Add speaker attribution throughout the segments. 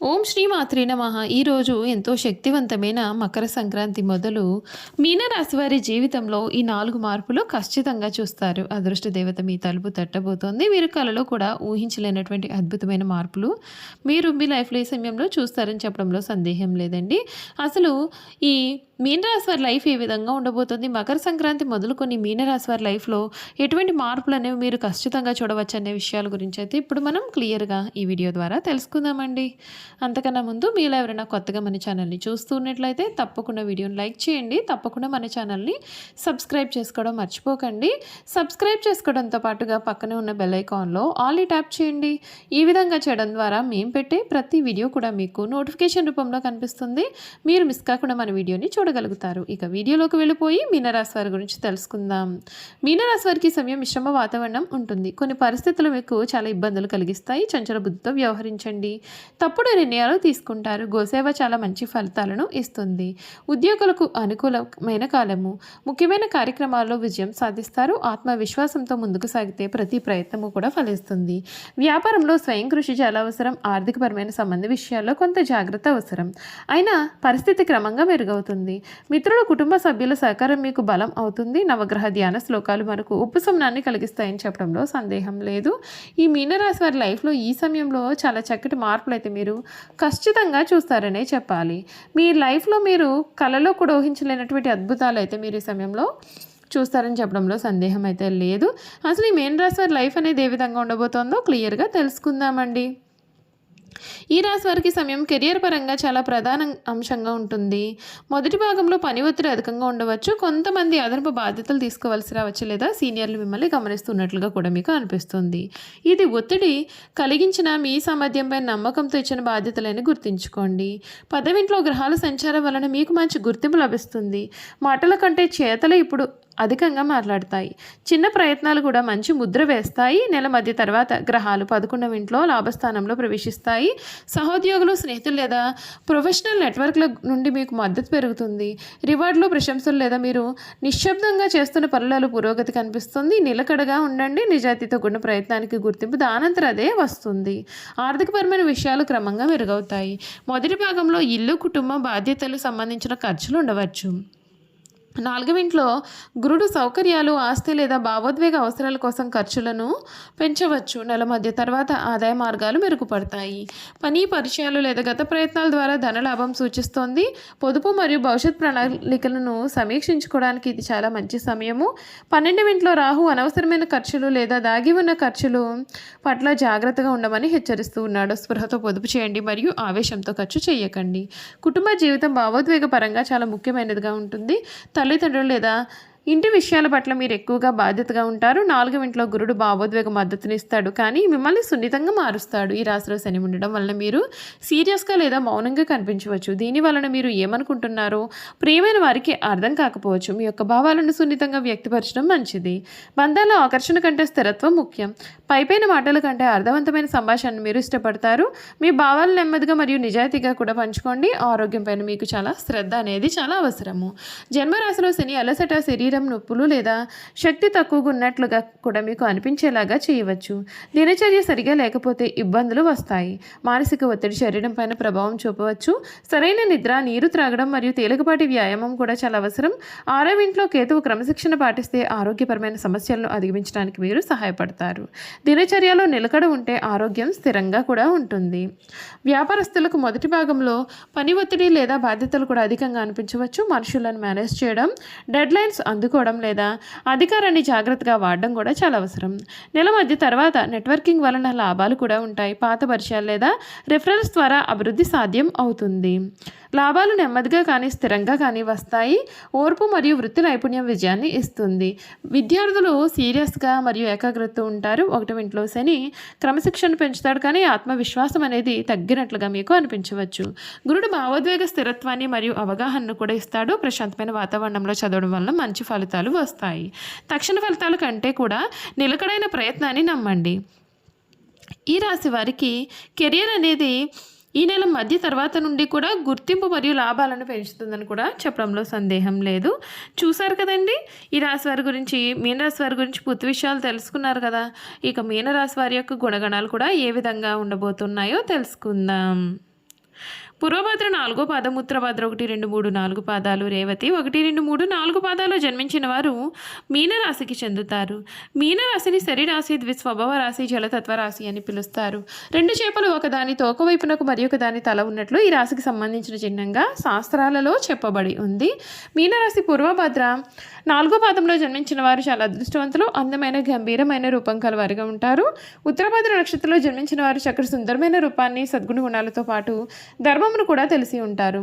Speaker 1: ఓం శ్రీ మాత్రే నమ ఈరోజు ఎంతో శక్తివంతమైన మకర సంక్రాంతి మొదలు మీనరాశి వారి జీవితంలో ఈ నాలుగు మార్పులు ఖచ్చితంగా చూస్తారు. అదృష్ట దేవత మీ తలుపు తట్టబోతోంది. మీరు కలలో కూడా ఊహించలేనటువంటి అద్భుతమైన మార్పులు మీరు మీ లైఫ్లో ఈ సమయంలో చూస్తారని చెప్పడంలో సందేహం లేదండి. అసలు ఈ మీనరాశి వారి లైఫ్ ఏ విధంగా ఉండబోతుంది? మకర సంక్రాంతి మొదలుకొని మీనరాశి వారి లైఫ్లో ఎటువంటి మార్పులు అనేవి మీరు ఖచ్చితంగా చూడవచ్చు అనే విషయాల గురించి అయితే ఇప్పుడు మనం క్లియర్గా ఈ వీడియో ద్వారా తెలుసుకుందామండి. అంతకన్నా ముందు మీలో ఎవరైనా కొత్తగా మన ఛానల్ని చూస్తున్నట్లయితే తప్పకుండా వీడియోని లైక్ చేయండి. తప్పకుండా మన ఛానల్ని సబ్స్క్రైబ్ చేసుకోవడం మర్చిపోకండి. సబ్స్క్రైబ్ చేసుకోవడంతో పాటుగా పక్కనే ఉన్న బెల్ ఐకాన్లో ఆల్ ట్యాప్ చేయండి. ఈ విధంగా చేయడం ద్వారా మేము పెట్టే ప్రతి వీడియో కూడా మీకు నోటిఫికేషన్ రూపంలో కనిపిస్తుంది. మీరు మిస్ కాకుండా మన వీడియోని చూడగలుగుతారు. ఇక వీడియోలోకి వెళ్ళిపోయి మీనరాశి వారి గురించి తెలుసుకుందాం. మీనరాశి వారికి సమయం మిశ్రమ వాతావరణం ఉంటుంది. కొన్ని పరిస్థితులు మీకు చాలా ఇబ్బందులు కలిగిస్తాయి. చంచల బుద్ధితో వ్యవహరించండి. తప్పుడు నిర్ణయాలు తీసుకుంటారు. గోసేవ చాలా మంచి ఫలితాలను ఇస్తుంది. ఉద్యోగులకు అనుకూలమైన కాలము. ముఖ్యమైన కార్యక్రమాల్లో విజయం సాధిస్తారు. ఆత్మవిశ్వాసంతో ముందుకు సాగితే ప్రతి ప్రయత్నము కూడా ఫలిస్తుంది. వ్యాపారంలో స్వయం కృషి చాలా అవసరం. ఆర్థికపరమైన సంబంధ విషయాల్లో కొంత జాగ్రత్త అవసరం. అయినా పరిస్థితి క్రమంగా మెరుగవుతుంది. మిత్రుల కుటుంబ సభ్యుల సహకారం మీకు బలం అవుతుంది. నవగ్రహ ధ్యాన శ్లోకాలు మనకు ఉపశమనాన్ని కలిగిస్తాయని చెప్పడంలో సందేహం లేదు. ఈ మీనరాశి వారి లైఫ్లో ఈ సమయంలో చాలా చక్కటి మార్పులు అయితే మీరు ఖచ్చితంగా చూస్తారనే చెప్పాలి. మీ లైఫ్లో మీరు కలలో కూడా ఊహించలేనటువంటి అద్భుతాలు అయితే మీరు ఈ సమయంలో చూస్తారని చెప్పడంలో సందేహం అయితే లేదు. అసలు ఈ మెయిన్ రాశి వారి లైఫ్ అనేది ఏ విధంగా ఉండబోతోందో క్లియర్గా తెలుసుకుందామండి. ఈ రాశి వారికి సమయం కెరియర్ పరంగా చాలా ప్రధాన అంశంగా ఉంటుంది. మొదటి భాగంలో పని ఒత్తిడి అధికంగా ఉండవచ్చు. కొంతమంది అదనపు బాధ్యతలు తీసుకోవాల్సి రావచ్చు లేదా సీనియర్లు మిమ్మల్ని గమనిస్తున్నట్లుగా కూడా మీకు అనిపిస్తుంది. ఇది ఒత్తిడి కలిగించిన మీ సామర్థ్యంపై నమ్మకంతో ఇచ్చిన బాధ్యతలని గుర్తుంచుకోండి. పదవింట్లో గ్రహాల సంచారం వలన మీకు మంచి గుర్తింపు లభిస్తుంది. మాటల కంటే చేతలు ఇప్పుడు అధికంగా మాట్లాడతాయి. చిన్న ప్రయత్నాలు కూడా మంచి ముద్ర వేస్తాయి. నెల మధ్య తర్వాత గ్రహాలు పదకొండవ ఇంట్లో లాభస్థానంలో ప్రవేశిస్తాయి. సహోద్యోగులు స్నేహితులు లేదా ప్రొఫెషనల్ నెట్వర్క్ల నుండి మీకు మద్దతు పెరుగుతుంది. రివార్డులు ప్రశంసలు లేదా మీరు నిశ్శబ్దంగా చేస్తున్న పనులలో పురోగతి కనిపిస్తుంది. నిలకడగా ఉండండి. నిజాయితీతో కూడిన ప్రయత్నానికి గుర్తింపు దానంతరం అదే వస్తుంది. ఆర్థికపరమైన విషయాలు క్రమంగా మెరుగవుతాయి. మొదటి భాగంలో ఇల్లు కుటుంబం బాధ్యతలు సంబంధించిన ఖర్చులు ఉండవచ్చు. నాలుగవ ఇంట్లో గురుడు సౌకర్యాలు ఆస్తి లేదా భావోద్వేగ అవసరాల కోసం ఖర్చులను పెంచవచ్చు. నెల మధ్య తర్వాత ఆదాయ మార్గాలు మెరుగుపడతాయి. పని పరిచయాలు లేదా గత ప్రయత్నాల ద్వారా ధనలాభం సూచిస్తోంది. పొదుపు మరియు భవిష్యత్ ప్రణాళికలను సమీక్షించుకోవడానికి ఇది చాలా మంచి సమయము. పన్నెండవ ఇంట్లో రాహు అనవసరమైన ఖర్చులు లేదా దాగి ఉన్న ఖర్చులు పట్ల జాగ్రత్తగా ఉండమని హెచ్చరిస్తూ ఉన్నాడు. స్పృహతో పొదుపు చేయండి మరియు ఆవేశంతో ఖర్చు చేయకండి. కుటుంబ జీవితం భావోద్వేగ పరంగా చాలా ముఖ్యమైనదిగా ఉంటుంది. తల్లిదండ్రులు లేదా ఇంటి విషయాల పట్ల మీరు ఎక్కువగా బాధ్యతగా ఉంటారు. నాలుగవ ఇంట్లో గురుడు భావోద్వేగ మద్దతునిస్తాడు. కానీ మిమ్మల్ని సున్నితంగా మారుస్తాడు. ఈ రాశిలో శని ఉండడం వలన మీరు సీరియస్గా లేదా మౌనంగా కనిపించవచ్చు. దీని వలన మీరు ఏమనుకుంటున్నారో ప్రియమైన వారికి అర్థం కాకపోవచ్చు. మీ యొక్క భావాలను సున్నితంగా వ్యక్తపరచడం మంచిది. బంధాల ఆకర్షణ కంటే స్థిరత్వం ముఖ్యం. పైపైన మాటల కంటే అర్థవంతమైన సంభాషణను మీరు ఇష్టపడతారు. మీ భావాలను నెమ్మదిగా మరియు నిజాయితీగా కూడా పంచుకోండి. ఆరోగ్యం పైన మీకు చాలా శ్రద్ధ అనేది చాలా అవసరము. జన్మరాశిలో శని అలసట శరీర నొప్పులు లేదా శక్తి తక్కువగా ఉన్నట్లుగా కూడా మీకు అనిపించేలాగా చేయవచ్చు. దినచర్య సరిగా లేకపోతే ఇబ్బందులు వస్తాయి. మానసిక ఒత్తిడి శరీరం పైన ప్రభావం చూపవచ్చు. సరైన నిద్ర నీరు త్రాగడం మరియు తేలికపాటి వ్యాయామం కూడా చాలా అవసరం. ఆరవ ఇంట్లో కేతువు క్రమశిక్షణ పాటిస్తే ఆరోగ్యపరమైన సమస్యలను అధిగమించడానికి మీరు సహాయపడతారు. దినచర్యలో నిలకడ ఉంటే ఆరోగ్యం స్థిరంగా కూడా ఉంటుంది. వ్యాపారస్తులకు మొదటి భాగంలో పని ఒత్తిడి లేదా బాధ్యతలు కూడా అధికంగా అనిపించవచ్చు. మనుషులను మేనేజ్ చేయడం డెడ్ లైన్స్ అందుకోవడం లేదా అధికారాన్ని జాగ్రత్తగా వాడడం కూడా చాలా అవసరం. నెల మధ్య తర్వాత నెట్వర్కింగ్ వలన లాభాలు కూడా ఉంటాయి. పాత పరిచయాలు లేదా రిఫరెన్స్ ద్వారా అభివృద్ధి సాధ్యం అవుతుంది. లాభాలు నెమ్మదిగా కానీ స్థిరంగా కానీ వస్తాయి. ఓర్పు మరియు వృత్తి నైపుణ్యం విజయాన్ని ఇస్తుంది. విద్యార్థులు సీరియస్గా మరియు ఏకాగ్రత ఉంటారు. ఒకటి ఇంట్లో శని క్రమశిక్షణ పెంచుతాడు కానీ ఆత్మవిశ్వాసం అనేది తగ్గినట్లుగా మీకు అనిపించవచ్చు. గురుడు భావోద్వేగ స్థిరత్వాన్ని మరియు అవగాహనను కూడా ఇస్తాడు. ప్రశాంతమైన వాతావరణంలో చదవడం వల్ల మంచి ఫలితాలు వస్తాయి. తక్షణ ఫలితాల కంటే కూడా నిలకడైన ప్రయత్నాన్ని నమ్మండి. ఈ రాశి వారికి కెరియర్ అనేది ఈ నెల మధ్య తర్వాత నుండి కూడా గుర్తింపు మరియు లాభాలను పెంచుతుందని కూడా చెప్పడంలో సందేహం లేదు. చూసారు కదండి? ఈ రాశి వారి గురించి మీనరాశి వారి గురించి పూర్తి విషయాలు తెలుసుకున్నారు కదా. ఇక మీనరాశి వారి యొక్క గుణగణాలు కూడా ఏ విధంగా ఉండబోతున్నాయో తెలుసుకుందాం. పూర్వభద్ర నాలుగో పాదం ఉత్తరభద్ర ఒకటి రెండు మూడు నాలుగు పాదాలు రేవతి ఒకటి రెండు మూడు నాలుగు పాదాలు జన్మించిన వారు మీనరాశికి చెందుతారు. మీనరాశిని శరీరాశి రాశి ద్విస్వభావ రాశి జలతత్వ రాశి అని పిలుస్తారు. రెండు చేపలు ఒకదాని తోక వైపునకు మరి ఒక దాని తల ఉన్నట్లు ఈ రాశికి సంబంధించిన చిహ్నంగా శాస్త్రాలలో చెప్పబడి ఉంది. మీనరాశి పూర్వభద్ర నాలుగో పాదంలో జన్మించిన వారు చాలా అదృష్టవంతులు అందమైన గంభీరమైన రూపం కలవారిగా ఉంటారు. ఉత్తరభద్ర నక్షత్రంలో జన్మించిన వారు చక్కటి సుందరమైన రూపాన్ని సద్గుణ గుణాలతో పాటు ధర్మ ధర్మమును కూడా తెలిసి ఉంటారు.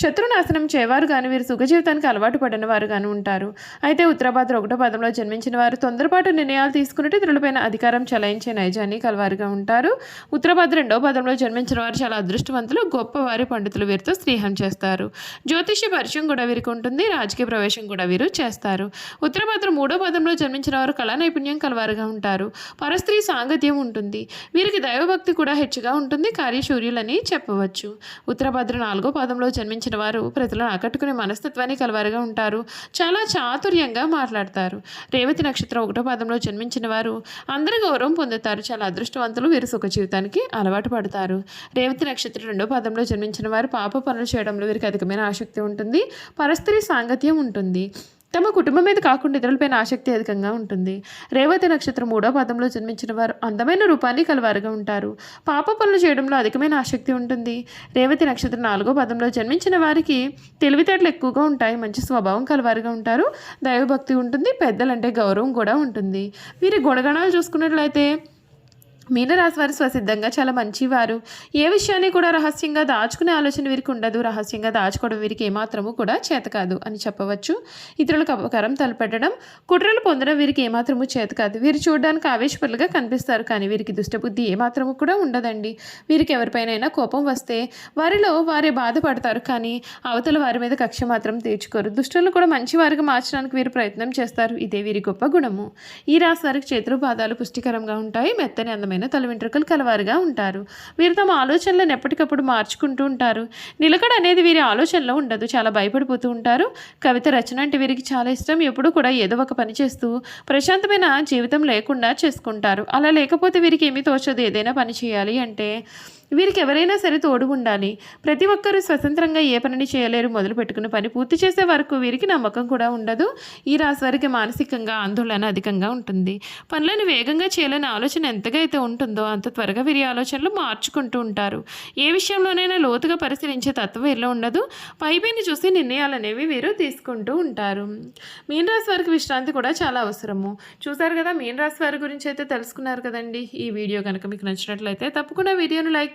Speaker 1: శత్రునాశనం చేయవారు కానీ వీరు సుఖ జీవితానికి అలవాటు పడిన వారు కానీ ఉంటారు. అయితే ఉత్తరాభాద్ర ఒకటో పదంలో జన్మించిన వారు తొందరపాటు నిర్ణయాలు తీసుకున్నట్టు ఇతరులపైన అధికారం చలాయించే నైజాన్ని కలవారిగా ఉంటారు. ఉత్తరాభాద్ర రెండో పదంలో జన్మించిన వారు చాలా అదృష్టవంతులు గొప్పవారి పండితులు వీరితో స్నేహం చేస్తారు. జ్యోతిష్య పరిచయం కూడా వీరికి ఉంటుంది రాజకీయ ప్రవేశం కూడా వీరు చేస్తారు. ఉత్తరాభాద్ర మూడో పదంలో జన్మించిన వారు కళా నైపుణ్యం కలవారుగా ఉంటారు. పరస్త్రీ సాంగత్యం ఉంటుంది. వీరికి దైవభక్తి కూడా హెచ్చుగా ఉంటుంది కార్యశూర్యులని చెప్పవచ్చు. ఉత్తరభద్ర నాలుగో పాదంలో జన్మించిన వారు ప్రజలను ఆకట్టుకునే మనస్తత్వాన్ని కలవారుగా ఉంటారు. చాలా చాతుర్యంగా మాట్లాడతారు. రేవతి నక్షత్రం ఒకటో పాదంలో జన్మించిన వారు అందరి గౌరవం పొందుతారు. చాలా అదృష్టవంతులు వీరు సుఖ జీవితానికి అలవాటు పడతారు. రేవతి నక్షత్రం రెండో పాదంలో జన్మించిన వారు పాప పనులు చేయడంలో వీరికి అధికమైన ఆసక్తి ఉంటుంది. పరస్త్రీ సాంగత్యం ఉంటుంది. తమ కుటుంబం మీద కాకుండా ఇతరులపైన ఆసక్తి అధికంగా ఉంటుంది. రేవతి నక్షత్రం మూడో పదంలో జన్మించిన వారు అందమైన రూపాన్ని కలవారుగా ఉంటారు. పాప పనులు చేయడంలో అధికమైన ఆసక్తి ఉంటుంది. రేవతి నక్షత్రం నాలుగో పదంలో జన్మించిన వారికి తెలివితేటలు ఎక్కువగా ఉంటాయి. మంచి స్వభావం కలవారుగా ఉంటారు. దైవభక్తి ఉంటుంది. పెద్దలంటే గౌరవం కూడా ఉంటుంది. వీరి గుణగణాలు చూసుకున్నట్లయితే మీనరాశి వారు స్వసిద్ధంగా చాలా మంచివారు. ఏ విషయాన్ని కూడా రహస్యంగా దాచుకునే ఆలోచన వీరికి ఉండదు. రహస్యంగా దాచుకోవడం వీరికి ఏమాత్రము కూడా చేత కాదు అని చెప్పవచ్చు. ఇతరులకు అపకారం తలపెట్టడం కుట్రలు పొందడం వీరికి ఏమాత్రము చేత కాదు. వీరు చూడడానికి ఆవేశపరులుగా కనిపిస్తారు. కానీ వీరికి దుష్టబుద్ధి ఏమాత్రము కూడా ఉండదండి. వీరికి ఎవరిపైనైనా కోపం వస్తే వారిలో వారే బాధపడతారు. కానీ అవతల వారి మీద కక్ష మాత్రం తీర్చుకోరు. దుష్టులను కూడా మంచి వారిగా మార్చడానికి వీరు ప్రయత్నం చేస్తారు. ఇదే వీరి గొప్ప గుణము. ఈ రాశి వారికి చేతులు పాదాలు పుష్టికరంగా ఉంటాయి. మెత్తని అందమైన తల వెంట్రుకలు కలవారుగా ఉంటారు. వీరు తమ ఆలోచనలను ఎప్పటికప్పుడు మార్చుకుంటూ ఉంటారు. నిలకడ అనేది వీరి ఆలోచనలో ఉండదు. చాలా భయపడిపోతూ ఉంటారు. కవిత రచన అంటే వీరికి చాలా ఇష్టం. ఎప్పుడూ కూడా ఏదో ఒక పని చేస్తూ ప్రశాంతమైన జీవితం లేకుండా చేసుకుంటారు. అలా లేకపోతే వీరికి ఏమీ తోచదు. ఏదైనా పని చేయాలి అంటే వీరికి ఎవరైనా సరే తోడు ఉండాలి ప్రతి ఒక్కరూ స్వతంత్రంగా ఏ పనిని చేయలేరు. మొదలు పెట్టుకున్న పని పూర్తి చేసే వరకు వీరికి నమ్మకం కూడా ఉండదు. ఈ రాశి వారికి మానసికంగా ఆందోళన అధికంగా ఉంటుంది. పనులను వేగంగా చేయాలనే ఆలోచన ఎంతగా అయితే ఉంటుందో అంత త్వరగా వీరి ఆలోచనలు మార్చుకుంటూ ఉంటారు. ఏ విషయంలోనైనా లోతుగా పరిశీలించే తత్వం వీరిలో ఉండదు. పైపైన చూసి నిర్ణయాలు అనేవి వీరు తీసుకుంటూ ఉంటారు. మీన రాశి వారికి విశ్రాంతి కూడా చాలా అవసరము. చూసారు కదా మీన రాశి వారి గురించి అయితే తెలుసుకున్నారు కదండి. ఈ వీడియో కనుక మీకు నచ్చినట్లయితే తప్పకుండా వీడియోను లైక్